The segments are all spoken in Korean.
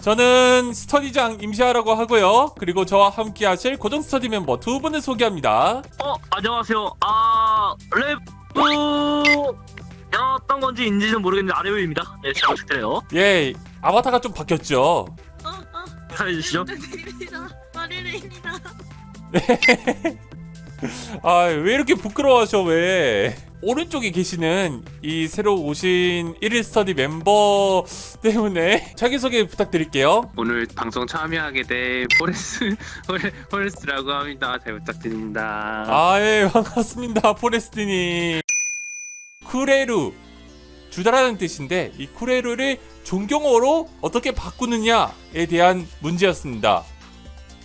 저는 스터디장 임시하라고 하고요. 그리고 저와 함께 하실 고정 스터디 멤버 두 분을 소개합니다. 어 안녕하세요. 아 랩였던 건지 인지는 모르겠는데 아레오입니다. 네, 잘 부탁드려요. 예, 아바타가 좀 바뀌었죠. 어, 어, 인사해 주시죠. 마리레입니다. 아, 왜 이렇게 부끄러워하셔, 왜? 오른쪽에 계시는 이 새로 오신 1일 스터디 멤버 때문에 자기소개 부탁드릴게요. 오늘 방송 참여하게 될 포레스 포레, 포레스라고 합니다. 잘 부탁드립니다. 아, 예, 반갑습니다. 포레스트님. 쿠레루. 주다라는 뜻인데, 이 쿠레루를 존경어로 어떻게 바꾸느냐에 대한 문제였습니다.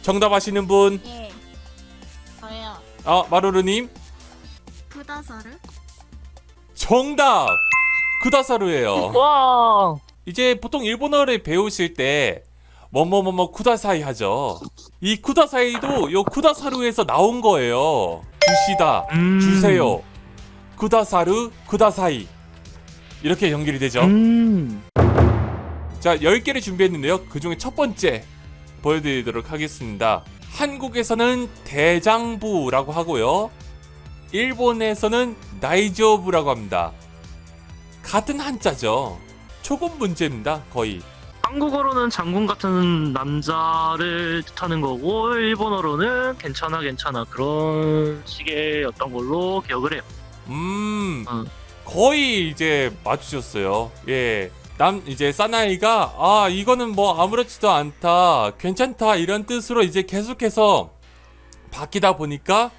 정답 아시는 분? 예. 저요. 아, 마루루님? 부다사르? 정답! 쿠다사루예요. 와. 이제 보통 일본어를 배우실 때 뭐뭐뭐뭐 쿠다사이 하죠. 이 쿠다사이도 요 쿠다사루에서 나온 거예요. 주시다, 음. 주세요. 쿠다사루, 쿠다사이. 이렇게 연결이 되죠. 음. 자, 10개를 준비했는데요. 그 중에 첫 번째 보여드리도록 하겠습니다. 한국에서는 대장부라고 하고요. 일본에서는 나이조부라고 합니다. 같은 한자죠. 초급 문제입니다. 거의. 한국어로는 장군 같은 남자를 뜻하는 거고 일본어로는 괜찮아 괜찮아 그런 식의 어떤 걸로 기억을 해요. 음, 어. 거의 이제 맞추셨어요. 예. 남, 이제 사나이가, 아, 이거는 뭐 아무렇지도 않다, 괜찮다, 이런 뜻으로 이제 계속해서 바뀌다 보니까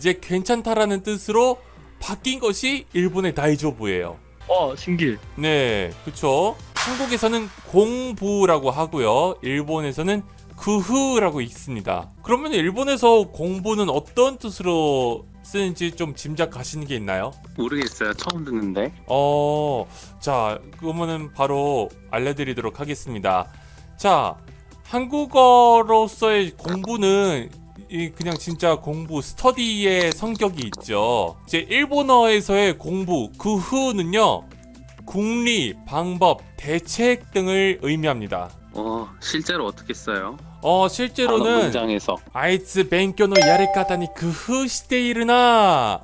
이제 괜찮다라는 뜻으로 바뀐 것이 일본의 다이조부예요. 어 신기해. 네, 그쵸. 한국에서는 공부라고 하고요. 일본에서는 구후라고 있습니다. 그러면 일본에서 공부는 어떤 뜻으로 쓰는지 좀 짐작 가시는 게 있나요? 모르겠어요. 처음 듣는데. 어, 자, 그러면은 바로 알려드리도록 하겠습니다. 자, 한국어로서의 공부는 이 그냥 진짜 공부 스터디의 성격이 있죠. 이제 일본어에서의 공부 그 후는요 국리, 방법, 대책 등을 의미합니다. 어 실제로 어떻게 써요? 어 단어 실제로는 문장에서. 아이츠 벤교노 야레카타니 그후 시테이르나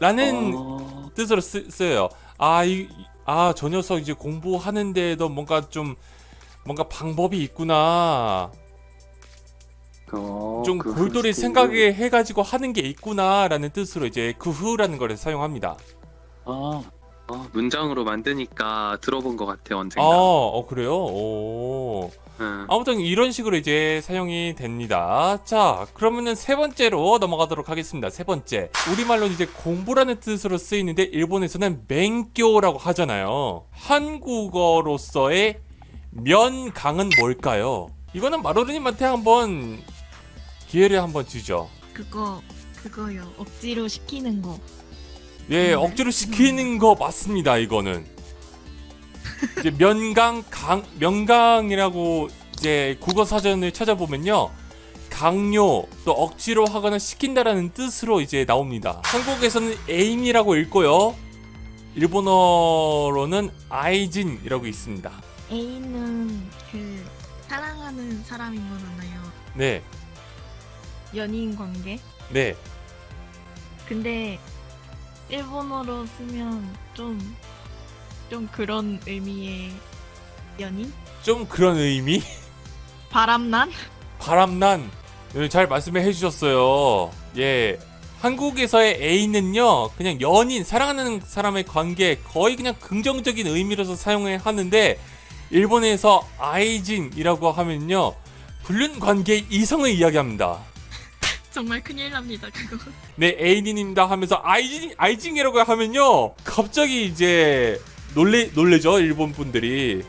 라는 어, 뜻으로 쓰, 쓰여요. 아, 이, 아, 저 녀석 이제 공부하는데도 뭔가 좀, 뭔가 방법이 있구나. 어, 좀 그 골똘히. 생각해 해가지고 하는 게 있구나라는 뜻으로 이제 그 후라는 걸 사용합니다. 아, 어, 문장으로 만드니까 들어본 것 같아요 아, 언젠가. 어, 그래요? 오. 응. 아무튼 이런 식으로 이제 사용이 됩니다. 자, 그러면은 세 번째로 넘어가도록 하겠습니다. 세 번째. 우리말로는 이제 공부라는 뜻으로 쓰이는데 일본에서는 맹교라고 하잖아요. 한국어로서의 면강은 뭘까요? 이거는 마로르님한테 한번 기회를 한번 주죠. 그거 그거요. 억지로 시키는 거. 예, 정말? 억지로 시키는 거 맞습니다. 이거는 이제 면강 강 명강이라고 이제 국어 사전을 찾아보면요. 강요 또 억지로 하거나 시킨다라는 뜻으로 이제 나옵니다. 한국에서는 에임이라고 읽고요. 일본어로는 아이진이라고 있습니다. A는 그 사랑하는 사람인 거잖아요. 네, 연인 관계. 네. 근데 일본어로 쓰면 좀 좀 그런 의미의 연인? 좀 그런 의미? 바람난? 바람난 예, 잘 말씀해 주셨어요. 예. 한국에서의 애인은요, 그냥 연인, 사랑하는 사람의 관계, 거의 그냥 긍정적인 의미로서 사용을 하는데, 일본에서 아이진이라고 하면요, 불륜 관계 이성을 이야기합니다. 정말 큰일 납니다. 그거. 네, 애인입니다 하면서 아이진, 아이징이라고 하면요, 갑자기 이제 놀래, 놀래죠, 일본 분들이.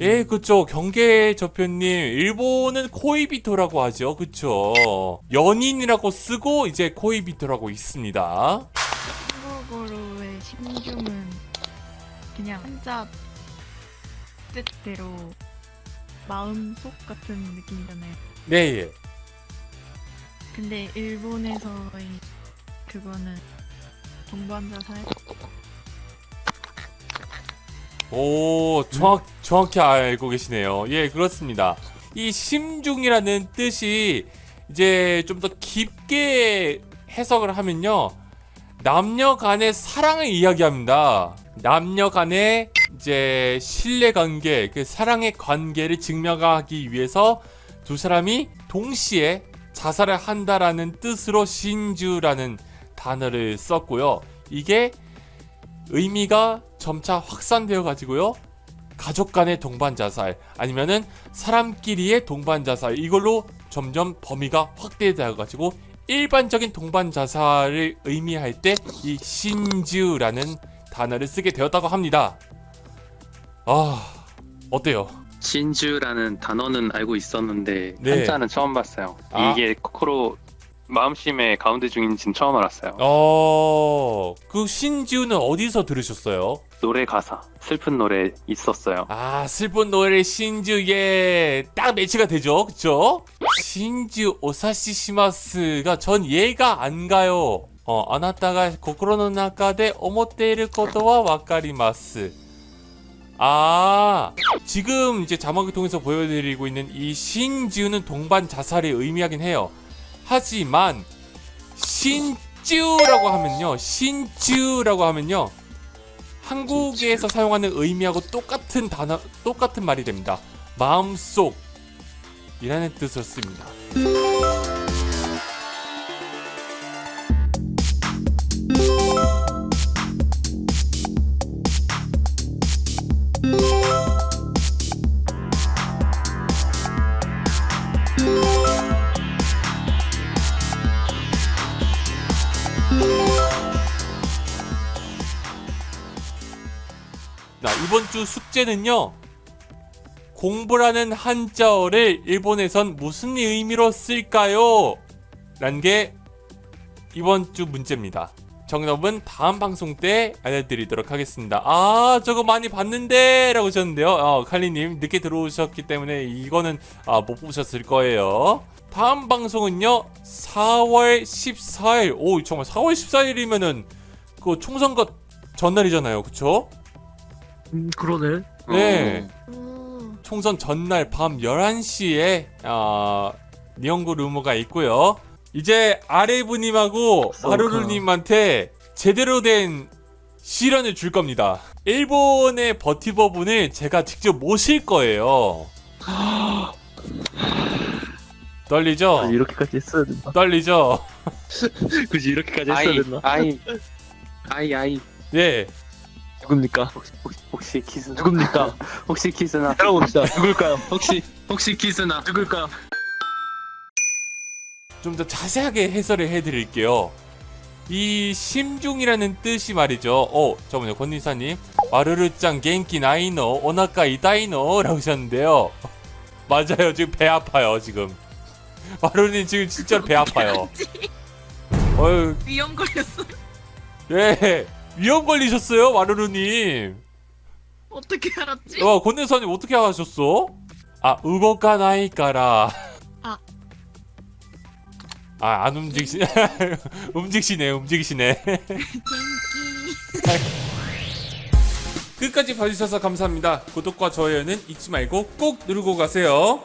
예, 그쵸. 경계 저편님, 일본은 코이비토라고 하죠. 그쵸. 연인이라고 쓰고, 이제 코이비토라고 있습니다. 한국어로의 신중은 그냥 한자 뜻대로 마음속 같은 느낌이잖아요. 네, 예. 근데 일본에서의 그거는 동반자 살 오, 정확, 정확히 알고 계시네요. 예, 그렇습니다. 이 심중이라는 뜻이 이제 좀 더 깊게 해석을 하면요. 남녀 간의 사랑을 이야기합니다. 남녀 간의 이제 신뢰 관계, 그 사랑의 관계를 증명하기 위해서 두 사람이 동시에 자살을 한다라는 뜻으로 신주라는 단어를 썼고요. 이게 의미가 점차 확산되어 가지고요. 가족 간의 동반 자살 아니면은 사람끼리의 동반 자살 이걸로 점점 범위가 확대되어 가지고 일반적인 동반 자살을 의미할 때 이 신주라는 단어를 쓰게 되었다고 합니다. 아 어때요? 신주라는 단어는 알고 있었는데 네. 한자는 처음 봤어요. 아. 이게 코코로 마음심의 가운데 중인지는 처음 알았어요. 어, 그 신주는 어디서 들으셨어요? 노래 가사 슬픈 노래 있었어요. 아, 슬픈 노래 신주, 예, 딱 매치가 되죠. 그쵸? 신주 오사시시마스가 전 얘가 안 가요. 어, 아나타가 와카리마스. 아, 지금 이제 자막을 통해서 보여드리고 있는 이 신주는 동반 자살을 의미하긴 해요. 하지만 신주라고 하면요, 신주라고 하면요, 한국에서 사용하는 의미하고 똑같은 단어, 똑같은 말이 됩니다. 마음속 이라는 뜻을 씁니다. 이번 주 숙제는요. 공부라는 한자어를 일본에선 무슨 의미로 쓸까요? 라는 게 이번 주 문제입니다. 정답은 다음 방송 때 알려드리도록 하겠습니다. 아, 저거 많이 봤는데 라고 하셨는데요. 어, 칼리님 늦게 들어오셨기 때문에 이거는 아, 못 보셨을 거예요. 다음 방송은요, 4월 14일. 오, 정말 4월 14일이면은 그 총선거 전날이잖아요. 그쵸? 음, 그러네. 네. 어, 오, 총선 전날 밤 11시에 어, 니온고 루머가 있고요. 이제 아레브님하고 어, 하루루님한테 제대로 된 시련을 줄 겁니다. 일본의 버티버분을 제가 직접 모실 거예요. 떨리죠? 아, 이렇게까지 했어야 된다. 떨리죠? 굳이 이렇게까지 아이 아이 아이 아이 네. 누굽니까? 혹시 혹시, 혹시 키스나 누굽니까? 혹시 키스나 알아봅시다. 누굴까요? 혹시 혹시 키스나 누굴까요? 좀 더 자세하게 해설을 해드릴게요. 이 심중이라는 뜻이 말이죠. 어, 저번에 권니사님 와르르짱 겐키 나이노 오나카 이 다이노라고 하셨는데요. 맞아요. 지금 배 아파요. 지금 와르르님 지금 진짜로 배 아파요. 어유, 위험 걸렸어. 예, 위험 걸리셨어요, 와르르님. 어떻게 알았지? 어, 권니사님 어떻게 하셨어? 아, 우고가 나이까라. 아. 아, 안 움직이시네. 움직이시네, 움직이시네. 갱기. 끝까지 봐주셔서 감사합니다. 구독과 좋아요는 잊지 말고 꼭 누르고 가세요.